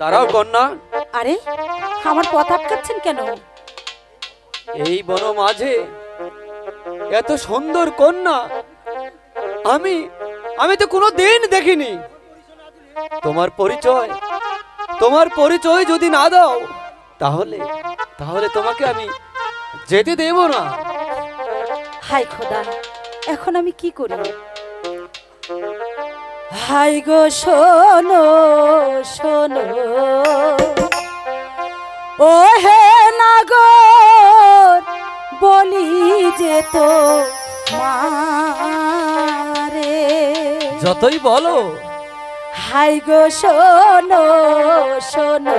দাঁড়াও কন্যা। আরে আমার পথ আটকাচ্ছেন কেন? এই বন মাঝে এত সুন্দর কন্যা। আমি আমি তো কোনো দিন দেখিনি। তোমার পরিচয় তোমার পরিচয় যদি না দাও তাহলে তাহলে তোমাকে আমি যেতে দেব না। হাই খোদা এখন আমি কি করি? হাই গো শোনো শোনো। ও হে নাগর বলি যেত মারে। যতই বলো। হাই গো শোনো শোনো।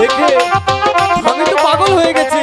দেখে আমি তো পাগল হয়ে গেছি।